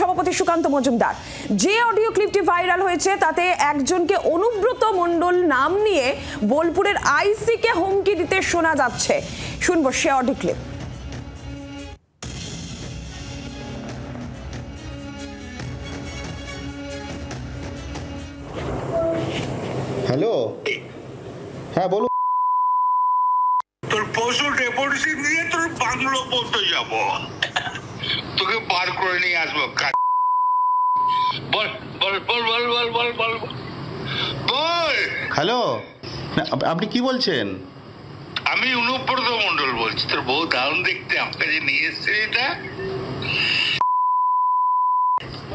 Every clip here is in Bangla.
সভাপতি সুকান্ত মজুমদার। যে অডিও ক্লিপটি ভাইরাল হয়েছে তাতে একজনকে অনুব্রত মণ্ডল নাম নিয়ে বোলপুরের আইসিকে হুমকি দিতে শোনা যাচ্ছে। শুনব সে অডিও ক্লিপ হ্যালো? হ্যাঁ বলুন। তোর পশু ডেপুটেশন দিয়ে তোর বাংলো পর্যন্ত যাব। তোকে বার করে নিয়ে আসব বল বল বল বল বল বল বল বল। বল! হ্যালো? আপনি কি বলছেন? আমি অনুব্রত মন্ডল বলছি তোর বউ দারুণ দেখতে যে নিয়ে এসছে এটা?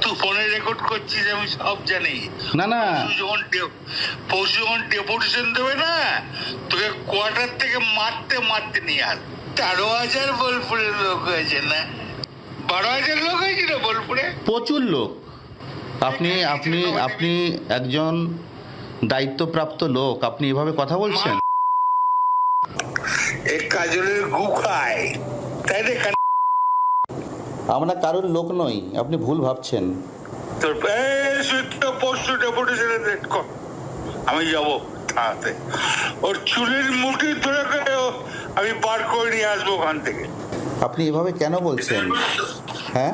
তুই ফোনে রেকর্ড করছিস আমি সব জানি। না না। যখন পরশু যখন ডেপুটেশন দেবে না তোকে কোয়ার্টার থেকে মারতে মারতে নিয়ে আস। তেরো হাজার বোলপুরের লোক হয়েছে না? বারো হাজার লোক হয়েছে বোলপুরে? প্রচুর লোক। আপনি আপনি আপনি একজন দায়িত্বপ্রাপ্ত লোক আপনি এভাবে কথা বলছেন? কাজলের গু খায়। তাই আমরা কারোর লোক নই আপনি ভুল ভাবছেন। তোর পরশু ডেপুটেশনের ডেট কর। আমি যাব থানাতে। ওর চুলের মুঠি ধরে আমি বার করে নিয়ে আসব ওখান থেকে। আপনি এভাবে কেন বলছেন? হ্যাঁ